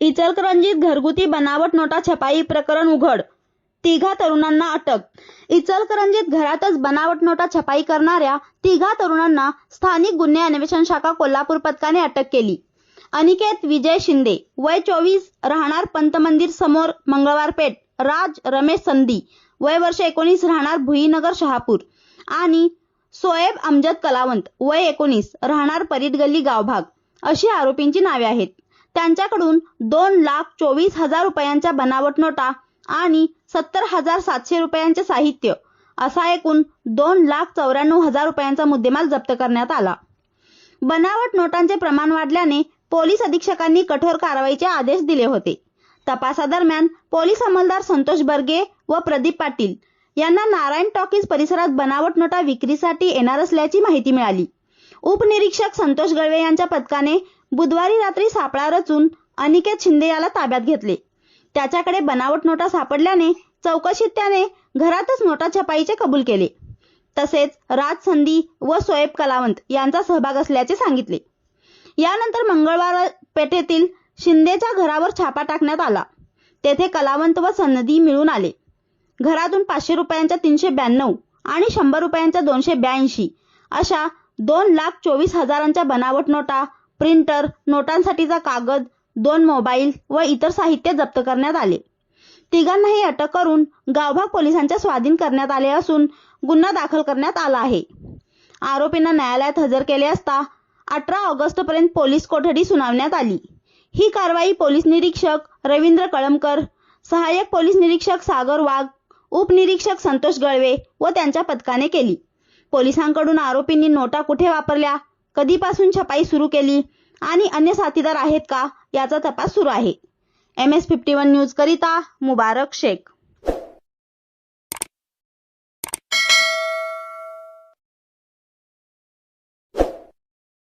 इचलकरंजीत घरगुती बनावट नोटा छपाई प्रकरण उघड. तिघा तरुणांना अटक. इचलकरंजीत घरातच बनावट नोटा छपाई करणाऱ्या तिघा तरुणांना स्थानिक गुन्हे अन्वेषण शाखा कोल्हापूर पथकाने अटक केली. अनिकेत विजय शिंदे वय चोवीस राहणार पंत मंदिर समोर मंगळवार पेठ राज रमेश संधी वय वर्ष एकोणीस राहणार भुईनगर शहापूर आणि सोएब अमजद कलावंत वय एकोणीस राहणार परीट गल्ली गावभाग अशी आरोपींची नावे आहेत. त्यांच्याकडून दोन लाख चोवीस हजार रुपयांच्या बनावट नोटा आणि सत्तर हजार सातशे रुपयांचे साहित्य असा एकूण दोन लाख चौऱ्याण्णव हजार रुपयांचा मुद्देमाल जप्त करण्यात आला. बनावट नोटांचे प्रमाण वाढल्याने पोलीस अधीक्षकांनी कठोर कारवाईचे आदेश दिले होते. तपासादरम्यान पोलीस अंमलदार संतोष बर्गे व प्रदीप पाटील यांना नारायण टॉकीज परिसरात बनावट नोटा विक्रीसाठी येणार असल्याची माहिती मिळाली. उपनिरीक्षक संतोष गळवे यांच्या पथकाने बुधवारी रात्री सापळा रचून अनिकेत शिंदे याला ताब्यात घेतले. त्याच्याकडे बनावट नोटा सापडल्याने चौकशीत त्याने घरातच नोटा छपाईचे कबूल केले. तसेच राज संधी व सोएब कलावंत यांचा सहभाग असल्याचे सांगितले. यानंतर मंगळवार पेठेतील शिंदेच्या घरावर छापा टाकण्यात आला. तेथे कलावंत व सनदी मिळून आले. घरातून पाचशे रुपयांच्या तीनशे ब्याण्णव आणि शंभर रुपयांच्या दोनशे ब्याऐंशी अशा दोन लाख चोवीस हजारांच्या बनावट नोटा प्रिंटर नोटांसाठीचा कागद दोन मोबाईल व इतर साहित्य जप्त करण्यात आले. तिघांनाही अटक करून गावभाग पोलिसांच्या स्वाधीन करण्यात आले असून गुन्हा दाखल करण्यात आला आहे. आरोपींना न्यायालयात हजर केले असता अठरा ऑगस्ट पर्यंत पोलीस कोठडी सुनावण्यात आली. ही कारवाई पोलीस निरीक्षक रवींद्र कळमकर सहाय्यक पोलीस निरीक्षक सागर वाघ उपनिरीक्षक संतोष गळवे व त्यांच्या पथकाने केली. पोलिसांकडून आरोपींनी नोटा कुठे वापरल्या? कधीपासून छपाई सुरू केली? आणि अन्य साथीदार आहेत का? याचा तपास सुरू आहे. M S fifty one news करिता मुबारक शेख.